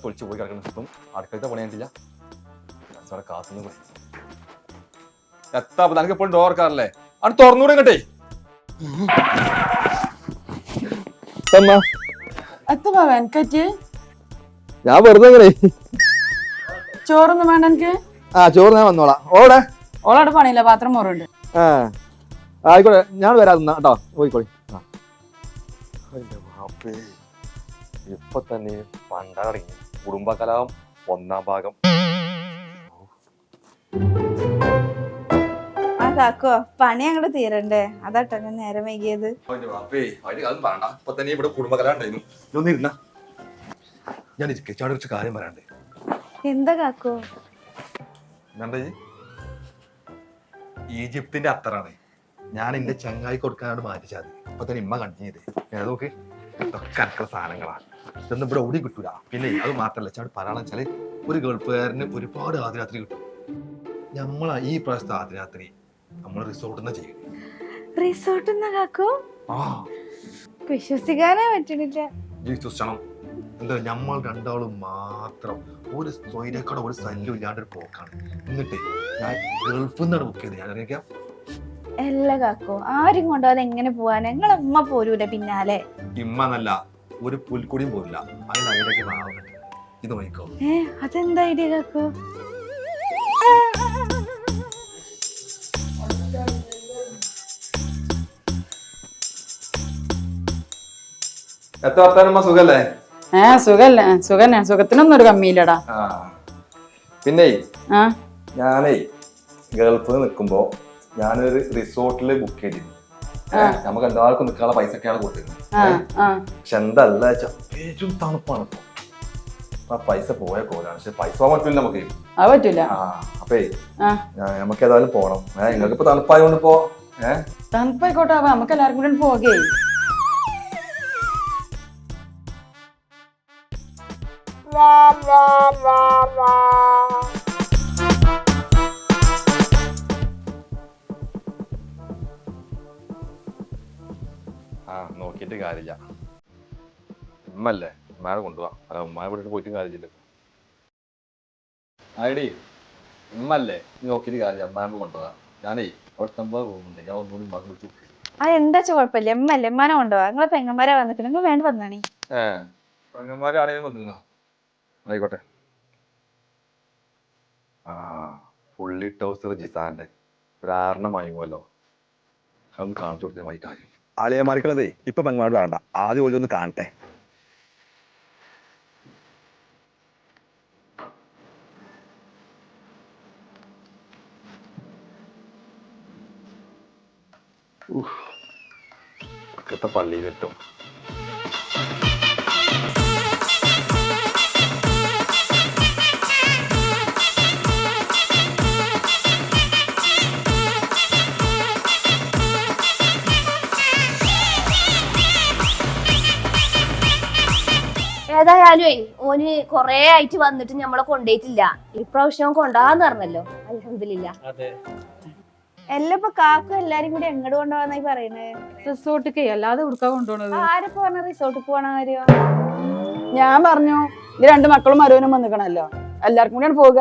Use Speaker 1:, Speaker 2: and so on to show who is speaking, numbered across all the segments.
Speaker 1: അവിടെ തൊളിച്ച് പോയി കിടക്കണം ഇപ്പം. അടുക്കളത്തെ പണി കണ്ടില്ല. അവിടെ കാത്തുനിന്ന് പോയി. എത്താ. അപ്പൊ നിനക്ക് എപ്പോഴും ഡോർക്കാറല്ലേ അവിടെ
Speaker 2: തുറന്നൂടെ കേട്ടേ
Speaker 3: ഞാൻ വെറുതെ
Speaker 2: ചോറൊന്നും വേണ്ട എനിക്ക്?
Speaker 3: ആ ചോറ് ഞാൻ വന്നോളാം. ഓടെ
Speaker 2: ഓളോട് പണിയില്ല പാത്രം മോറുണ്ട്.
Speaker 3: ആ. ആയിക്കോട്ടെ ഞാൻ വരാം കേട്ടോ പോയിക്കോളി.
Speaker 1: ഇപ്പൊ തന്നെ പണ്ടടങ്ങി. കുടുംബകലാം ഒന്നാം ഭാഗം.
Speaker 4: ആ കാക്കോ പണി അങ്ങോട്ട് തീരണ്ടേ? അതാട്ടോ ഞാൻ നേരം വൈകിയത്.
Speaker 1: അപ്പേ ഞാൻ ഇരിക്കെ. ചാടി കുറച്ച് കാര്യം പറയാണ്ട്
Speaker 4: എന്താ കാക്കോ?
Speaker 1: എന്താ ഈ? ഈജിപ്തിന്റെ അത്തറാണ് ഞാൻ എന്റെ ചങ്ങായി കൊടുക്കാനാണ് മാറ്റിച്ചാൽ ഇപ്പൊ തന്നെ ഇമ്മ കണ്ടിന്യൂ ഞാൻ നോക്ക്? ഇതൊക്കെ അനക്കുള്ള സാധനങ്ങളാണ് ഇതൊന്നും ഇവിടെ ഓടി കിട്ടൂല. പിന്നെ അത് മാത്രമല്ല ചാട് പറയണം വെച്ചാൽ ഒരു ഗൾഫുകാരന് ഒരുപാട് ആദ്യരാത്രി കിട്ടും. നമ്മളാ ഈ പ്രാവശ്യത്തെ ആദ്യരാത്രി നമ്മൾ റിസോർട്ടിൽ നിന്ന് ചെയ്യുന്നത്
Speaker 4: റിസോർട്ട് കാക്കോ?
Speaker 1: ആ.
Speaker 4: വിശ്വസിക്കാനേ പറ്റണില്ല.
Speaker 1: വിശ്വസിക്കണം എന്താ നമ്മൾ രണ്ടാളും മാത്രം ഒരു സ്വൈരക്കട ഒരു ശല്യം ഇല്ലാണ്ട് ഒരു പോക്കാണ്. എന്നിട്ട് ഞാൻ ഗൾഫിൽ നിന്നാണ് ബുക്ക് ചെയ്ത് ഞാൻ അറിയിക്കാം
Speaker 4: എല്ലാ കാക്കോ ആരും കൊണ്ടുപോകാതെ എങ്ങനെ പോവാൻ ഞങ്ങളമ്മ പോരൂല പിന്നാലെ.
Speaker 1: ഇമ്മ എന്നല്ല ഒരു പുൽക്കുടിയും പോലില്ല. അതിന് അതിലേക്ക് മാറണം ഇത് നോക്കോ
Speaker 4: ഏ അതെന്താ ഐഡിയ കാക്കോ?
Speaker 1: എത്ര വർത്താനമ്മ സുഖല്ലേ?
Speaker 2: ഏ സുഖല്ലേ. സുഖന്നെ. സുഖത്തിനൊന്നും ഒരു കമ്മിയില്ലടാ.
Speaker 1: പിന്നെ ഞാനേ ഗൾഫിൽ നിൽക്കുമ്പോ ഞാനൊരു റിസോർട്ടിൽ ബുക്ക് ചെയ്തിരുന്നു. നമുക്ക് എല്ലാവർക്കും നിൽക്കാനുള്ള പൈസ ഒക്കെയാണ് കൊടുത്തിരുന്നത്. പക്ഷെ എന്തല്ല വെച്ചാ ഏറ്റവും തണുപ്പാണ് ആ പൈസ പോയ കോലാണ്. പക്ഷെ പൈസ പോകാൻ പറ്റില്ല നമുക്ക്. പറ്റില്ല അപ്പേ നമുക്ക് ഏതായാലും പോണം. ഏഹ് നിങ്ങൾക്ക് ഇപ്പൊ തണുപ്പായോണ്ട് ഇപ്പോ ഏഹ്
Speaker 2: തണുപ്പായിക്കോട്ടെ നമുക്ക് എല്ലാവർക്കും കൂടെ പോകേ.
Speaker 1: ആ നോക്കിയിട്ട് കാര്യമില്ല. ഉമ്മല്ലേ? ഉമ്മയെ കൊണ്ടുപോവാ. അല്ല ഉമ്മയെ വിട്ടിട്ട് പോയിട്ട് കാര്യമില്ല. ആയിടി ഉമ്മല്ലേ? നീ നോക്കിയിട്ട് കാര്യമില്ല. ഉമ്മാമ്പ് കൊണ്ടുപോവാ. ഞാനേ അവിടെ സംഭവം പോകുന്നുണ്ട്. ഞാൻ ഒന്നുകൂടി ഉമ്മ വിളിച്ചു
Speaker 4: ആ എന്താ വെച്ചാ കുഴപ്പമില്ല. എമ്മല്ലേ എമ്മാനെ കൊണ്ടുപോവാ. നിങ്ങളെ പെങ്ങന്മാരെ വന്നിട്ട്. നിങ്ങൾ വേണ്ട വന്നാണേ.
Speaker 1: ഏഹ് പെങ്ങന്മാരെ ആരെയും വന്നിരുന്നോ? ആയിക്കോട്ടെ. ആ ഫുള്ളി ടൗസർ ജിസാന്റെ. ഒരു ആറെണ്ണം വാങ്ങുമല്ലോ അതൊന്ന് കാണിച്ചു കൊടുത്തേ മതി കാര്യം
Speaker 5: ആലയമാർക്കുള്ളതേ ഇപ്പൊ പെങ്ങന്മാരോട് വേണ്ട ആദ്യം ഒന്ന് കാണട്ടെ.
Speaker 1: പള്ളിയിലെത്തും
Speaker 6: ഏതായാലും ഓന് കൊറേ ആയിട്ട് വന്നിട്ട് നമ്മളെ കൊണ്ടേറ്റില്ല ഇപ്രാവശ്യം കൊണ്ടാന്ന് പറഞ്ഞല്ലോ. അലഹമില്ല
Speaker 4: എല്ലാം ഇപ്പൊ കാക്കും എല്ലാരും കൂടി എങ്ങോട്ട് കൊണ്ടുപോകാന്നായി പറയണേ?
Speaker 2: റിസോർട്ടിക്ക് അല്ലാതെ ഉടുക്കാ കൊണ്ടുപോണത്?
Speaker 4: ആരൊക്കെ പറഞ്ഞ റിസോർട്ടിൽ പോണ കാര്യോ?
Speaker 2: ഞാൻ പറഞ്ഞു ഇത് രണ്ട് മക്കളും മരുവനും വന്നിക്കണല്ലോ. എല്ലാവർക്കും കൂടിയാണ് പോവുക.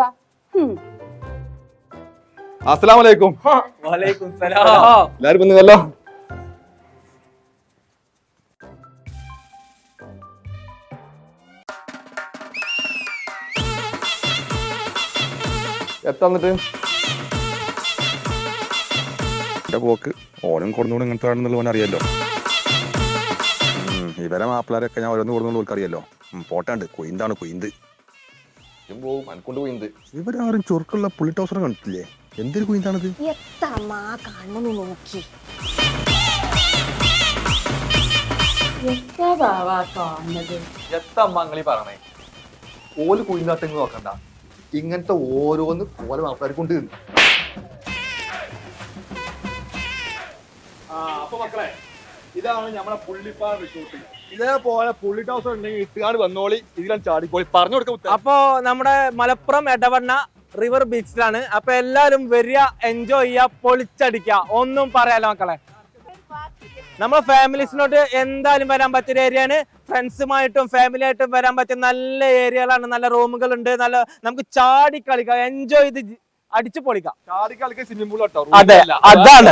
Speaker 1: അസ്സലാമലൈക്കും എല്ലാരും വന്നുവല്ലോ എത്താന്നിട്ട്
Speaker 5: എന്റെ പോക്ക്. ഓനും കൊടുന്നോണ്ട് ഇങ്ങനത്തെ ആണെന്നുള്ള ഓൻ അറിയാലോ ഇവരെ മാപ്പിളാരൊക്കെ ഞാൻ ഓരോന്ന് കൊടുന്നോണ്ട് ഓർക്ക് അറിയാലോ. പോട്ടാണ്ട്. കൊയിന്താണ് കൊയിന്ത്.
Speaker 1: അനക്കൊണ്ട്
Speaker 5: ഇവരാരും ചുരുക്കുള്ള പുള്ളി ടോസർ കണ്ടിട്ടില്ലേ? എന്തൊരു കൊയിന്താണിത്?
Speaker 6: എത്തമ്മാ കാണുന്നു നോക്കി.
Speaker 1: പറഞ്ഞേ ഓൽ കുഴിനാട്ടെങ്ങ് നോക്കണ്ട. ഇങ്ങനത്തെ ഓരോന്ന് ഓല ആൾക്കാർ കൊണ്ട്
Speaker 3: അപ്പൊ മക്കളെ ഇതാണ് നമ്മളെ പുള്ളിപ്പാറ റിസോർട്ട് ഇതേപോലെ പുള്ളി ടൗസർ ഉണ്ടെങ്കിൽ ഇട്ടുകാട് വന്നോളി. ഇതിലാണ് ചാടിക്കോളി. പറഞ്ഞു കൊടുക്കാം
Speaker 7: അപ്പോ നമ്മുടെ മലപ്പുറം എടവണ്ണ റിവർ ബീച്ചിലാണ് അപ്പൊ എല്ലാരും വരിക എൻജോയ് ചെയ്യുക പൊളിച്ചടിക്കുക. ഒന്നും പറയാലോ മക്കളെ? നമ്മളെ ഫാമിലീസിനോട്ട് എന്തായാലും വരാൻ പറ്റിയ ഏരിയയാണ് ഫ്രണ്ട്സുമായിട്ടും ഫാമിലി ആയിട്ടും വരാൻ പറ്റിയ നല്ല ഏരിയകളാണ് നല്ല റൂമുകൾ ഉണ്ട് നല്ല നമുക്ക് ചാടി കളിക്കാം എൻജോയ് ചെയ്ത് അടിച്ചു പൊളിക്കാം. അതെ അതാണ്.